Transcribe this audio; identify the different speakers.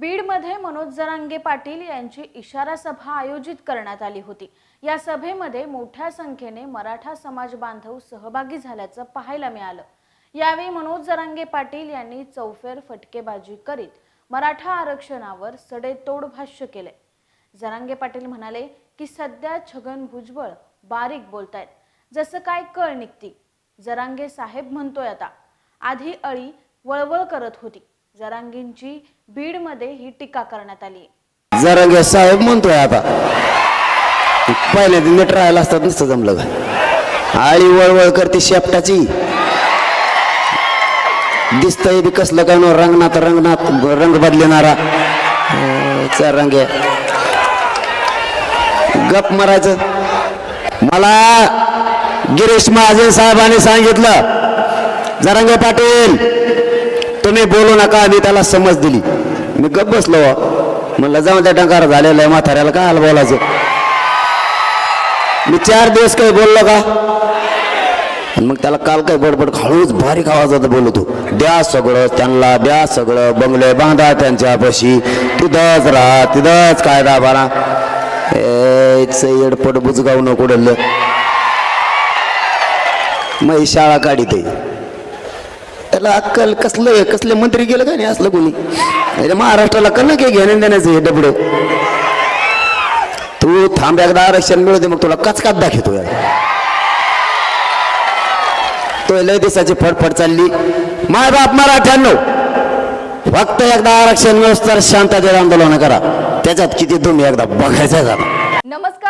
Speaker 1: बीडमध्ये मनोज जरांगे पाटील यांची इशारा सभा आयोजित करण्यात आली होती. या सभेमध्ये मोठ्या संख्येने मराठा समाज बांधव सहभागी झाल्याचं पाहायला मिळालं. यावेळी मनोज जरांगे पाटील यांनी चौफेर फटकेबाजी करीत मराठा आरक्षणावर सडेतोड भाष्य केले जरांगे पाटील म्हणाले की सध्या छगन भुजबळ बारीक बोलतायत. जसं काय कळ निघती. जरांगे साहेब म्हणतोय आता आधी अळी वळवळ करत होती. जरांगींची बीडमध्ये ही टीका करण्यात आली.
Speaker 2: जरांगे साहेब म्हणतोय आता. पहिले नीट राहायला असतात नुसतं जमलं का? आळी वळवळ करते शेपटाची. दिसतंय बी कसलं काय नो रंगनाथ रंगनाथ रंग बदलणारा रंगे गप मारायचं. मला गिरीश महाजन साहेबांनी सांगितलं. जरांगे पाटील तुम्ही बोलू नका मी त्याला समज दिली. मी गप बसलो. म्हणलं जाऊन त्या डंकार झालेला आहे म्हाताऱ्याला काय आलं बोलायचं? मी चार दिवस काही बोललो का? मग त्याला काल काय बडबड हळूच बारीक आवाजात बोलतो द्या सगळं त्यांना द्या सगळं बंगले बांधा त्यांच्यापाशी. तिथंच राहा तिथंच कायदा बारा एडपट बुजगाव न कुडलं मग शाळा काढीत त्याला अक्कल कसलं कसले मंत्री गेलं का नाही असलं कोणी? अरे महाराष्ट्राला कल काय घेणं देण्याचं हे डबड. तू थांब एकदा आरक्षण मिळू दे मग तुला कचकात दाखवतो तो लय दिवसाची फडफड चालली. माय बाप मराठ्याण्णव फक्त एकदा आरक्षण मिळूस तर शांततेत आंदोलन करा. त्याच्यात किती तुम्ही एकदा बघायचं नमस्कार.